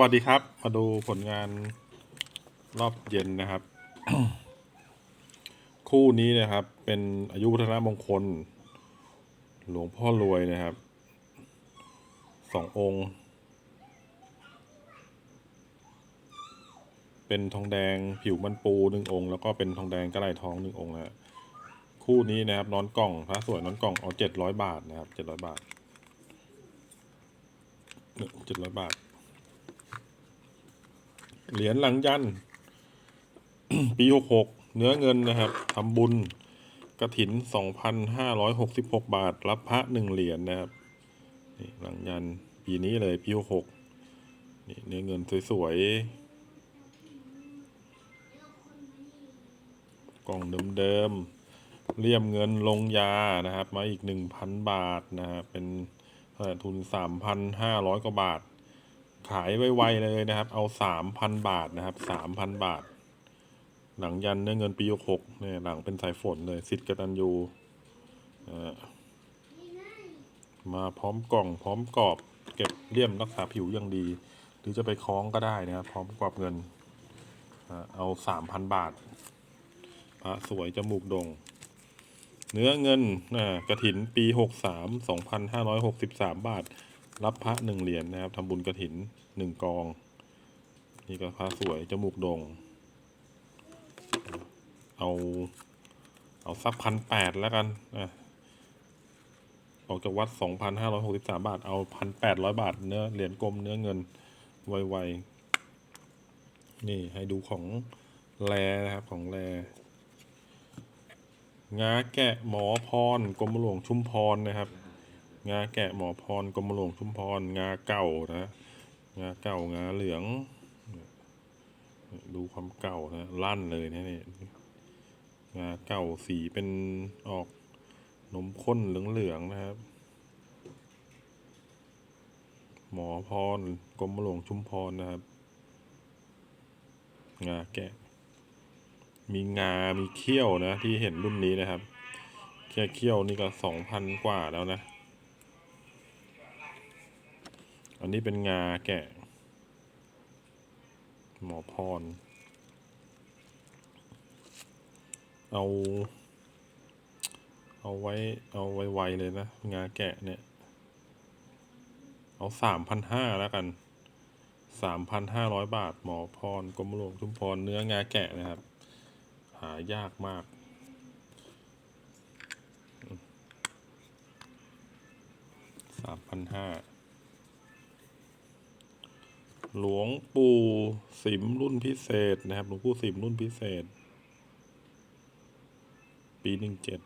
วัสดีครับ มาดูผลงานรอบเย็นนะครับ คู่นี้นะครับ เป็นอายุวัฒนมงคล หลวงพ่อรวยนะครับสององค์ เป็นทองแดงผิวมันปูหนึ่งองค์ แล้วก็เป็นทองแดงกระไหลทองหนึ่งองค์นะฮะคู่นี้นะครับนอนกล่องพระสวยนอนกล่องเอาเจ็ดร้อยบาทนะครับเจ็ดร้อยบาทเจ็ดร้อยบาท เหรียญหลังยัน ปีหกหกเนื้อเงินนะครับทำบุญกระถินสองพันห้าร้อยหกสิบหกบาท รับพระหนึ่งเหรียญนะครับนี่หลังยันปีนี้เลยปีหกหกนี่เนื้อเงินสวยๆ กล่องเดิมๆเลี่ยมเงินลงยานะครับ มาอีกหนึ่งพันบาทนะครับเป็นทุนสามพันห้าร้อยกว่าบาท ขายไวๆเลยนะครับ เอาสามพันบาทนะครับสามพันบาท หลังยันเนื้อเงินปีหกเนี่ยหลังเป็นสายฝนเลยสิทธิ์กตันยูมาพร้อมกล่องพร้อมกรอบ เก็บเลี่ยมรักษาผิวอย่างดี หรือจะไปคล้องก็ได้นะครับ พร้อมกรอบเงินเอาสามพันบาทพระสวยจมูกโดง เนื้อเงินกระถินปีหกสามสองพันห้าร้อยหกสิบสามบาท รับพระหนึ่งเหรียญนะครับทำบุญกระถินหนึ่งกอง นี่ก็พระสวยจมูกโด่งเอา เอาสักพันแปดแล้วกันอะออกจากวัดสองพันห้าร้อยหกสิบสามบาท เอาพันแปดร้อยบาท เนื้อเหรียญกลมเนื้อเงิน ไวๆ นี่ให้ดูของแรนะครับ ของแรงาแกะหมอพรกรมหลวงชุมพรนะครับ งาแกะหมอพรกรมหลวงชุมพรงาเก่านะงาเก่างาเหลือง ดูความเก่านะลั่นเลยนะนี่งาเก่าสีเป็นออกนมข้นเหลืองๆนะครับ หมอพรกรมหลวงชุมพรนะครับ งาแกะ มีงา มีเขี้ยวนะ ที่เห็นรุ่นนี้นะครับ แค่เขี้ยวนี่ก็สองพันกว่าแล้วนะ อันนี้เป็นงาแกะ หมอพร เอา เอาไว้ เอาไว้ไวเลยนะ งาแกะเนี่ย เอาสามพันห้าแล้วกันสามพันห้าร้อยบาท หมอพรกรมหลวงชุมพรเนื้องาแกะนะครับ หายากมากสามพันห้า หลวงปู่สิมรุ่นพิเศษนะครับ หลวงปู่สิมรุ่นพิเศษ ปีหนึ่งเจ็ด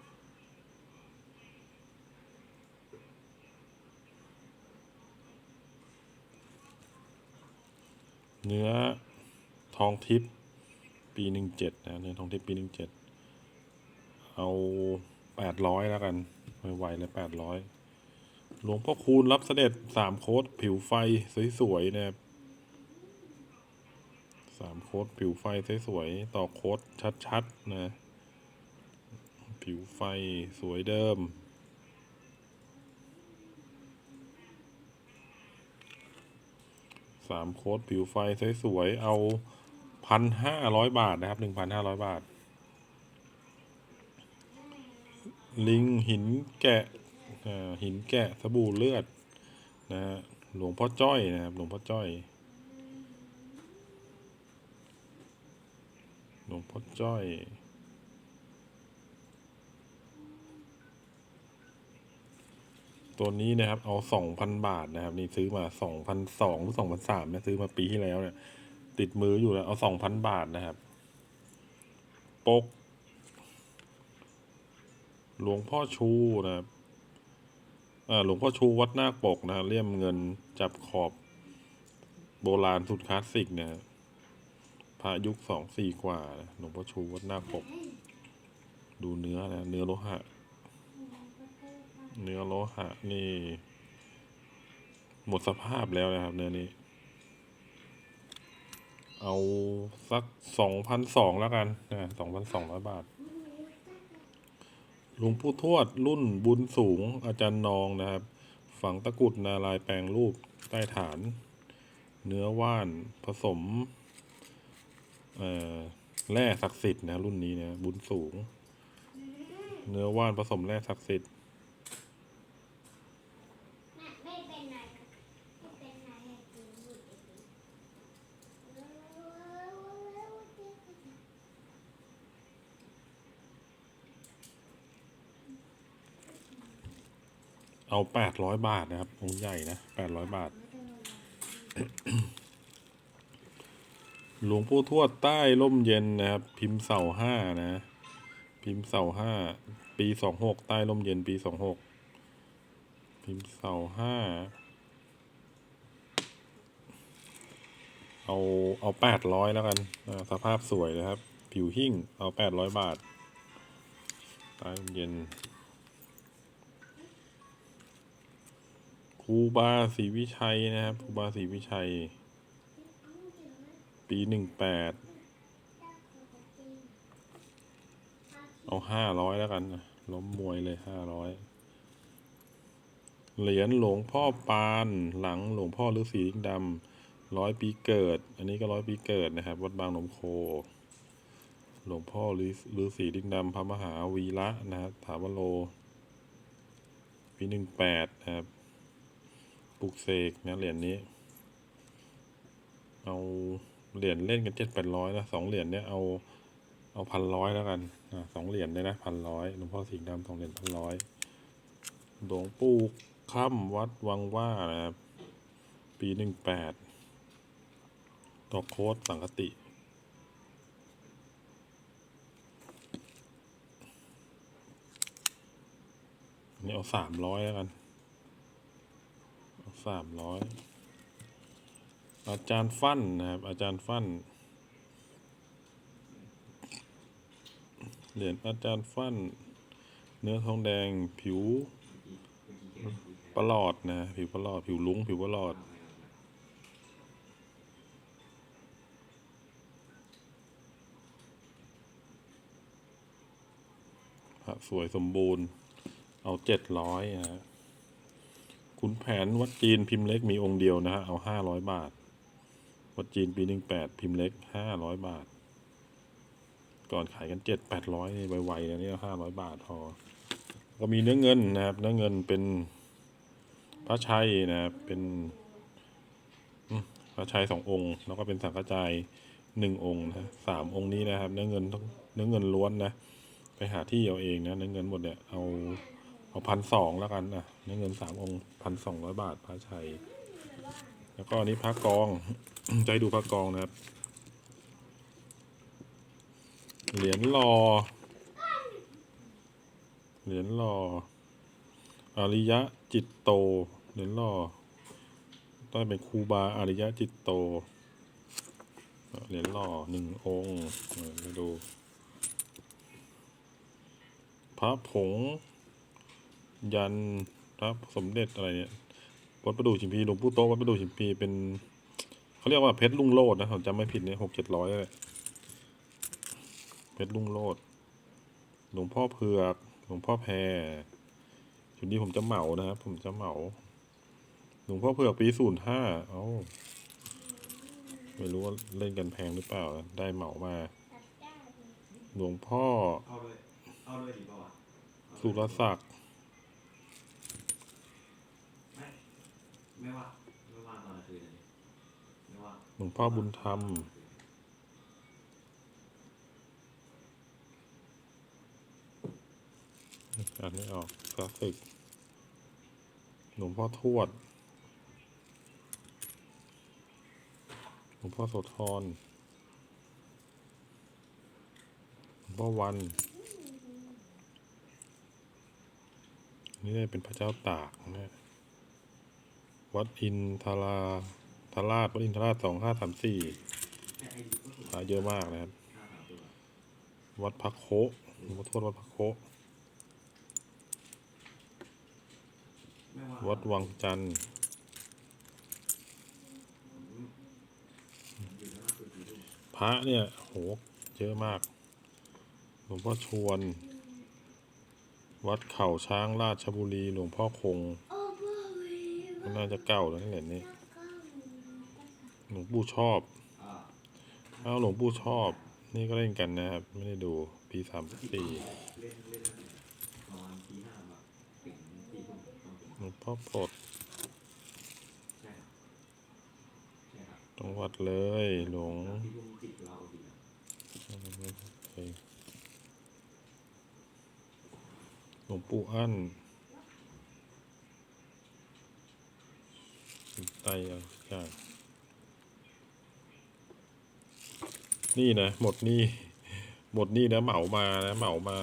เนื้อทองทิพย์ปีหนึ่งเจ็ดนะเนื้อทองทิพย์ปีหนึ่งเจ็ดเอาแปดร้อยแล้วกันไวๆเลยแปดร้อยหลวงพ่อคูณรับเสด็จสามโคตผิวไฟสวยๆนะครับ สามโคตผิวไฟสวยๆต่อโคตชัดๆ นะ ผิวไฟสวยเดิม สามโคตผิวไฟสวยๆเอาพันห้าร้อยบาทนะครับหนึ่งพันห้าร้อยบาท ลิงหินแกะหินแกะสบู่เลือดนะฮะหลวงพ่อจ้อยนะครับ หลวงพ่อจ้อย หล วงพ่อจ้อยตัวนี้นะครับเอาสองพันบาทนะครับ นี่ซื้อมาสองพันสองหรือสองพันสามเนี่ยซื้อมาปีที่แล้วเนี่ย ติดมืออยู่แล้วเอาสองพันบาทนะครับปก หลวงพ่อชูนะครับอ่าหลวงพ่อชูวัดนาคปกนะเลี่ยมเงินจับขอบโบราณสุดคลาสสิกนะ พระยุคสองสี่กว่านะหลวงพ่อชูวัดนาปก ดูเนื้อนะ เนื้อโลหะ เนื้อโลหะนี่ หมดสภาพแล้วนะครับ เนื้อนี้ เอาสักสองพันสองแล้วกันนะสองพันสองร้อยบาทหลวงปู่ทวดรุ่นบุญสูงอาจารย์นองนะครับ ฝังตะกุดนารายแปลงรูปใต้ฐาน เนื้อว่านผสม แร่ศักดิ์สิทธิ์นะรุ่นนี้นะบุญสูง เนื้อว่านผสมแร่ศักดิ์สิทธิ์เอาแปดร้อยบาทนะครับองค์ใหญ่นะแปดร้อยบาท หลวงปู่ทวดใต้ร่มเย็นนะครับ พิมพ์เสาห้านะ พิมพ์เสาห้าปีสองหกใต้ร่มเย็นปีสองหกพิมพ์เสาห้าเอาเอาแปดร้อยแล้วกันสภาพสวยนะครับ ผิวหิ่งเอาแปดร้อยบาทใต้ร่มเย็นครูบาศรีวิชัยนะครับครูบาศรีวิชัย ปีหนึ่งแปดเอาห้าร้อยแล้วกันนะล้มมวยเลยห้าร้อยเหรียญหลวงพ่อปานหลังหลวงพ่อฤาษีลิงดำร้อยปีเกิด อันนี้ก็ร้อยปีเกิดนะครับ วัดบางนมโค หลวงพ่อฤาษีลิงดำพระมหาวีระนะครับถาวโล ปีหนึ่งแปดนะครับปลุกเสกนะเหรียญนี้ เอา เหรียญเล่นกันเจ็ดแปดร้อยนะสองเหรียญเนี่ยเอาเอาพันร้อยแล้วกันอ่าสองเหรียญเนี่ยนะพันร้อยหลวงพ่อสิงห์ดำสองเหรียญพันร้อยหลวงปู่ค่ำวัดวังว่านะครับปีหนึ่งแปดต่อโค้ดสังกตินี่เอาสามร้อยแล้วกันสามร้อย อาจารย์ฟั่นนะครับ อาจารย์ฟั่นเหรียญอาจารย์ฟั่น เนื้อทองแดงผิวประหลอดนะ ผิวประหลอด ผิวลุ้ง ผิวประหลอดพระสวยสมบูรณ์ เอาเจ็ดร้อยนะฮะขุนแผนวัดจีนพิมพ์เล็กมีองค์เดียวนะฮะ เอาห้าร้อยบาท ดจีนปีหนึ่งแปดพิมพ์เล็กห้าร้อยบาท ก่อนขายกันเจ็ดแปดร้อยไวๆนะนี่ห้าร้อยบาทพอก็มีเนื้อเงินนะครับ เนื้อเงินเป็นพระชัยนะครับเป็นพระชัยสององค์ แล้วก็เป็นสังฆจายหนึ่งองค์นะสามองค์นี้นะครับ เนื้อเงินต้องเนื้อเงินล้วนนะไปหาที่เอาเองนะเนื้อเงินหมดเนี่ยเอาเอาพันสองแล้วกันนะเนื้อเงินสามองค์พันสองร้อยบาทพระชัย แล้วก็อันนี้พระกอง ให้ดูพระกองนะครับ เหรียญรอ เหรียญรออาริยะจิตโต เหรียญรอ ต้องเป็นครูบาอาริยะจิตโต เหรียญรอหนึ่งองค์มาดู พระผง ยันพระสมเด็จอะไรเนี่ย วัดประดูชิมพีหลวงปู่โตวัดประดูชิมพีเป็น เขาเรียกว่าเพชรลุงโลดนะผมจำไม่ผิดเนี่ยหกเจ็ดร้อยเลยเพชรลุงโลดหลวงพ่อเผือก หลวงพ่อแพรชุดนี้ผมจะเหมานะครับผมจะเหมา หลวงพ่อเผือกปีศูนย์ห้าเอ้าไม่รู้ว่าเล่นกันแพงหรือเปล่า ได้เหมามา หลวงพ่อเอาเลยเอาเลยดีป่าสุรศักดิ์ไม่ไม่ว่า หลวงพ่อบุญธรรมอ่านไม่ออกกราฟิก หลวงพ่อทวด หลวงพ่อโสธร หลวงพ่อวัน นี่เป็นพระเจ้าตากนะวัดอินทรา ทราชวัดอินทราชสองห้าสามสี่แต่ไอ้ดีก็สุดหาเยอะมากนะครับห้าสามตัววัดพักโคหลวงพ่อทวดวัดพักโคไม่ว่าวัดวังจันทร์อยู่ในหน้าคือกี่ลูกพระเนี่ยโหเยอะมากหลวงพ่อชวน วัดเข่าช้างราชบุรี หลวงพ่อคงโอ้พ่อวีก็น่าจะเก่าแล้วนี่เหรียญนี้ก็ หลวงปู่ชอบเอาหลวงปู่ชอบ นี่ก็เล่นกันนะครับ ไม่ได้ดูปีสามสี่เล่นเล่นประมาณทีห้าแบบถึงทีทุ่มต้องถึงหลวงพ่อปลดจังหวัดเลยหลวงหลวงปู่อั้นไตเอาอย่าง นี่นะหมดนี่หมดนี่นะเหมามานะเหมามา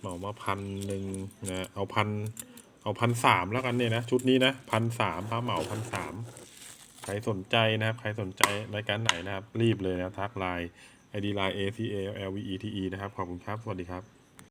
เหมามาพันหนึ่งนะเอาพันเอาพันสามแล้วกันเนี่ยนะชุดนี้นะพันสามพระเหมาพันสามใครสนใจนะครับ ใครสนใจรายการไหนนะครับ รีบเลยนะทักไลน์ไอดีไลน์ A C A L V E T E นะครับ ขอบคุณครับ สวัสดีครับ